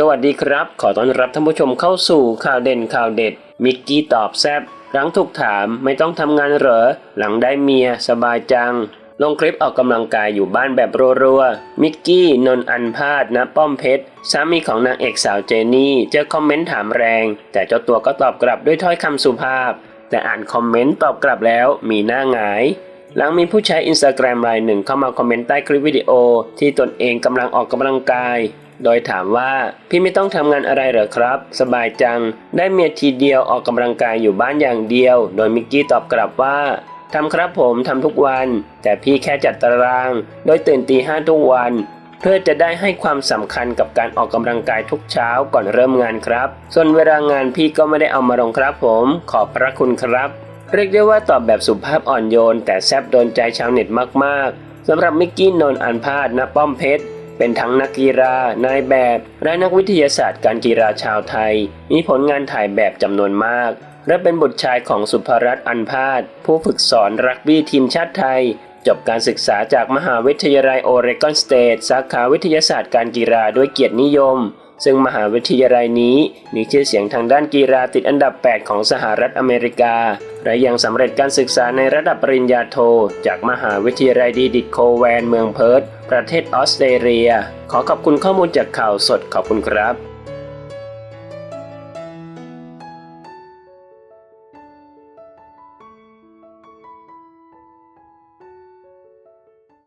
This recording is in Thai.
สวัสดีครับ ขอต้อนรับท่านผู้ชมเข้าสู่ข่าวเด่นข่าวเด็ด มิกกี้ตอบแซบหลังถูกถามไม่ต้องทำงานเหรอ หลังได้เมียสบายจัง ลงคลิปออกกำลังกายอยู่บ้านแบบรัวๆ มิกกี้ นนท์อันพาดนะป้อมเพชร สามีของนางเอกสาวเจนี่ เจอคอมเมนต์ถามแรง แต่เจ้าตัวก็ตอบกลับด้วยถ้อยคำสุภาพ แต่อ่านคอมเมนต์ตอบกลับแล้วมีหน้าหงายหลังมีผู้ใช้อินสตาแกรมรายหนึ่งเข้ามาคอมเมนต์ใต้คลิปวิดีโอที่ตนเองกำลังออกกำลังกาย โดยถามว่าพี่ไม่ต้องทำงานอะไรเหรอครับ สบายจัง ได้เมียทีเดียวออกกำลังกายอยู่บ้านอย่างเดียว โดยมิกกี้ตอบกลับว่าทำครับผมทำทุกวัน แต่พี่แค่จัดตาราง โดยตื่นตีห้าทุกวัน เพื่อจะได้ให้ความสำคัญกับการออกกำลังกายทุกเช้าก่อนเริ่มงานครับ ส่วนเวลางานพี่ก็ไม่ได้เอามาลงครับผม ขอบพระคุณครับ เรียกได้ว่าตอบแบบสุภาพอ่อนโยน แต่แซบโดนใจชาวเน็ตมากๆสำหรับมิกกี้นนอันพาดณป้อมเพชร เป็นทั้งนักกีฬานายแบบ และนักวิทยาศาสตร์การกีฬาชาวไทย มีผลงานถ่ายแบบจำนวนมาก และเป็นบุตรชายของสุภรัตน์อันพาดผู้ฝึกสอนรักบี้ทีมชาติไทย จบการศึกษาจากมหาวิทยาลัยโอเรกอนสเตทสาขาวิทยาศาสตร์การกีฬาด้วยเกียรตินิยมซึ่งมหาวิทยาลัยนี้มีชื่อเสียงทางด้านกีฬาติดอันดับ 8 ของสหรัฐอเมริกา และยังสำเร็จการศึกษาในระดับปริญญาโท จากมหาวิทยาลัยดีดิดโคแวนเมืองเพิร์ธ ประเทศออสเตรเลีย ขอขอบคุณข้อมูลจากข่าวสดขอบคุณครับ